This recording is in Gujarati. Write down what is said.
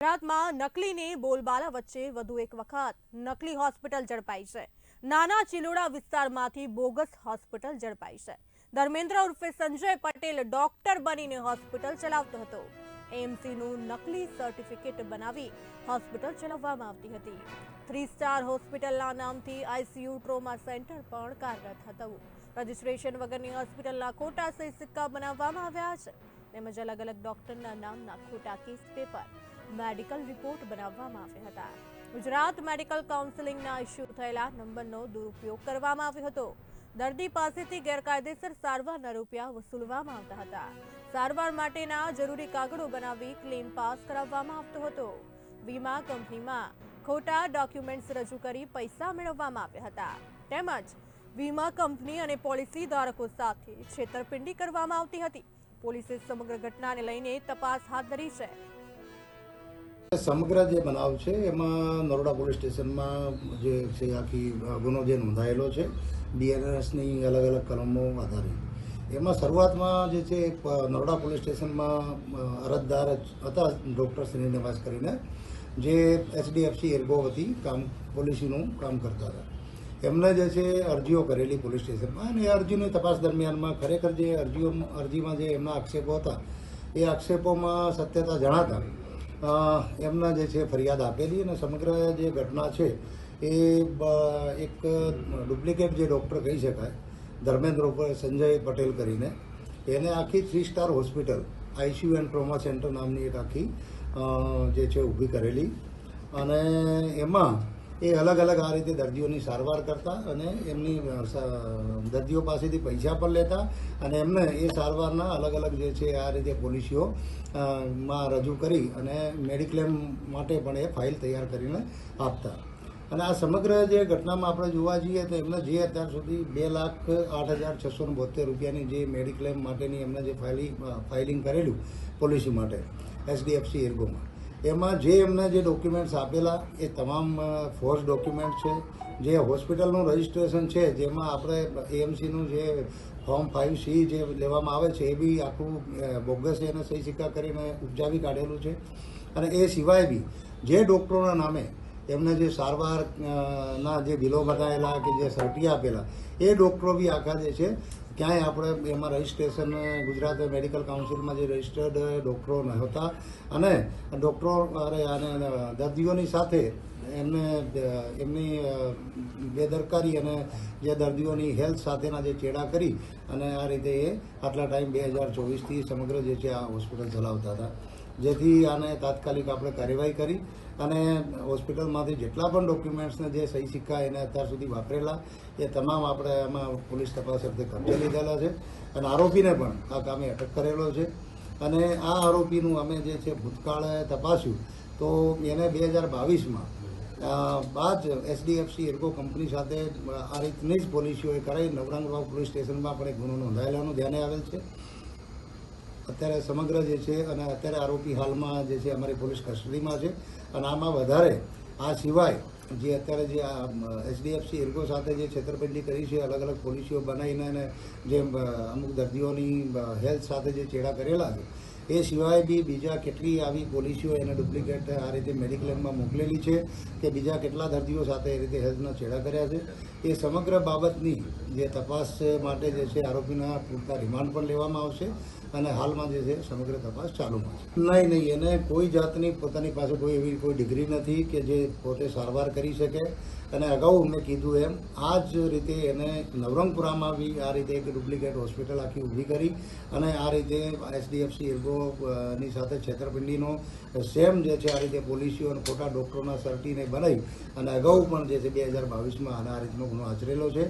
ગુજરાતમાં નકલીની બોલબાલા વચ્ચે વધુ એક વખત નકલી હોસ્પિટલ ઝડપાઈ છે. નાના ચિલોડા વિસ્તારમાંથી બોગસ હોસ્પિટલ ઝડપાઈ છે. ધર્મેન્દ્ર ઉર્ફે સંજય પટેલ ડોક્ટર બનીને હોસ્પિટલ ચલાવતો હતો. એમસીનું નકલી સર્ટિફિકેટ બનાવી હોસ્પિટલ ચલાવવામાં આવતી હતી. થ્રી સ્ટાર હોસ્પિટલના નામથી આઈસીયુ ટ્રોમા સેન્ટર પણ કાર્યરત હતું. રજિસ્ટ્રેશન વગરની હોસ્પિટલના ખોટા સહી સિક્કા બનાવવામાં આવ્યા છે. તેમજ અલગ અલગ ડોક્ટરના નામના ખોટા કેસ પેપર મેડિકલ રિપોર્ટ બનાવવામાં આવ્યા હતા. ગુજરાત મેડિકલ કાઉન્સિલિંગના ઇસ્યુ થયેલા નંબરનો દુરુપયોગ કરવામાં આવ્યો હતો. દર્દી પાસેથી ગેરકાયદેસર સારવારના રૂપિયા વસૂલવામાં આવતા હતા. સારવાર માટેના જરૂરી કાગળો બનાવી ક્લેમ પાસ કરાવવામાં આવતો હતો. વીમા કંપનીમાં ખોટા ડોક્યુમેન્ટ્સ રજૂ કરી પૈસા મેળવવામાં આવ્યા હતા. તેમજ વીમા કંપની અને પોલિસી ધારકો સાથે છેતરપિંડી કરવામાં આવતી હતી. પોલીસે સમગ્ર ઘટનાને લઈને તપાસ હાથ ધરી છે. સમગ્ર જે બનાવ છે, એમાં નરોડા પોલીસ સ્ટેશનમાં જે છે, આખી ગુનો જે નોંધાયેલો છે બીએનએસની અલગ અલગ કલમો આધારિત એમાં શરૂઆતમાં જે છે નરોડા પોલીસ સ્ટેશનમાં અરજદાર હતા, ડૉક્ટર શ્રીનિવાસ કરીને, જે એચડીએફસી એર્ગો હતી, કામ, પોલિસીનું કામ કરતા હતા. એમને જે છે, અરજીઓ કરેલી પોલીસ સ્ટેશનમાં અને એ અરજીની તપાસ દરમિયાનમાં ખરેખર જે અરજીઓ, અરજીમાં જે એમના આક્ષેપો હતા, એ આક્ષેપોમાં સત્યતા જણાતા એમના જે છે ફરિયાદ આપેલી અને સમગ્ર જે ઘટના છે એ એક ડુપ્લિકેટ જે ડૉક્ટર કહી શકાય, ધર્મેન્દ્ર સંજય પટેલ કરીને. એને આખી three star hospital ICU and trauma centre નામની એક આખી જે છે ઊભી કરેલી. અને એમાં એ અલગ અલગ આ રીતે દર્દીઓની સારવાર કરતા અને એમની દર્દીઓ પાસેથી પૈસા પણ લેતા અને એમને એ સારવારના અલગ અલગ જે છે આ રીતે પોલિસીઓ માં રજૂ કરી અને મેડિક્લેમ માટે પણ એ ફાઇલ તૈયાર કરીને આપતા. અને આ સમગ્ર જે ઘટનામાં આપણે જોવા જઈએ તો એમને જે અત્યાર સુધી બે લાખ આઠ હજાર છસો બોતેર રૂપિયાની જે મેડિક્લેમ માટેની એમને જે ફાઇલિંગ ફાઇલિંગ કરેલું પોલિસી માટે, એચડીએફસી એર્ગોમાં. એમાં જે એમને જે ડોક્યુમેન્ટ્સ આપેલા, એ તમામ ફોર્સ ડોક્યુમેન્ટ છે. જે હોસ્પિટલનું રજિસ્ટ્રેશન છે, જેમાં આપણે એએમસીનું જે ફોર્મ ફાઇવ સી જે લેવામાં આવે છે, એ બી આખું બોગસ એને સહી સિક્કા કરીને ઉપજાવી કાઢેલું છે. અને એ સિવાય બી જે ડૉક્ટરોના નામે એમને જે સારવાર ના જે બિલો બતાવેલા કે જે સર્ટી આપેલા, એ ડૉક્ટરો બી આખા જે છે, ક્યાંય આપણે એમાં રજિસ્ટ્રેશન, ગુજરાત મેડિકલ કાઉન્સિલમાં જે રજિસ્ટર્ડ ડૉક્ટરો નહોતા, અને ડૉક્ટરો અરે, અને દર્દીઓની સાથે એમને એમની બેદરકારી અને જે દર્દીઓની હેલ્થ સાથેના જે ચેડા કરી, અને આ રીતે એ આટલા ટાઈમ બે હજાર ચોવીસથી સમગ્ર જે છે આ હોસ્પિટલ ચલાવતા હતા. જેથી આને તાત્કાલિક આપણે કાર્યવાહી કરી અને હોસ્પિટલમાંથી જેટલા પણ ડોક્યુમેન્ટ્સને જે સહી સિક્કા એને અત્યાર સુધી વાપરેલા, એ તમામ આપણે આમાં પોલીસ તપાસ અર્થે કબજે લીધેલા છે અને આરોપીને પણ આ કામે અટક કરેલો છે. અને આ આરોપીનું અમે જે છે ભૂતકાળે તપાસ્યું તો એને બે હજાર બાવીસમાં બાદ એચડીએફસી એર્ગો કંપની સાથે આ રીતની જ પોલિસીઓએ કરાવી નવરંગવાવ પોલીસ સ્ટેશનમાં પણ એક ગુનો નોંધાયેલાનું ધ્યાને આવેલ છે. અત્યારે સમગ્ર જે છે અને અત્યારે આરોપી હાલમાં જે છે અમારી પોલીસ કસ્ટડીમાં છે અને આમાં વધારે આ સિવાય જે અત્યારે જે આ એચડીએફસી એર્ગો સાથે જે છેતરપિંડી કરી છે અલગ અલગ પોલિસીઓ બનાવીને અને જે અમુક દર્દીઓની હેલ્થ સાથે જે ચેડા કરેલા છે એ સિવાય બી બીજા કેટલી આવી પોલિસીઓ એને ડુપ્લિકેટ આ રીતે મેડિક્લેમમાં મોકલેલી છે કે બીજા કેટલા દર્દીઓ સાથે એ રીતે હેલ્થના છેડા કર્યા છે. એ સમગ્ર બાબતની જે તપાસ માટે જે છે આરોપીના પૂરતા રિમાન્ડ પણ લેવામાં આવશે અને હાલમાં જે છે સમગ્ર તપાસ ચાલુમાં છે. નહીં નહીં, એને કોઈ જાતની પોતાની પાસે કોઈ એવી કોઈ ડિગ્રી નથી કે જે પોતે સારવાર કરી શકે. અને અગાઉ મેં કીધું એમ, આ જ રીતે એને નવરંગપુરામાં બી આ રીતે એક ડુપ્લિકેટ હોસ્પિટલ આખી ઊભી કરી અને આ રીતે એચડીએફસી એર્ગો અ, ની સાથે છેતરપિંડીનો સેમ જે છે આ રીતે પોલિસીઓ અને ખોટા ડૉક્ટરોના સર્ટીને બનાવી અને અગાઉ પણ જે છે બે હજાર બાવીસમાં આના આ રીતનો ગુનો આચરેલો છે.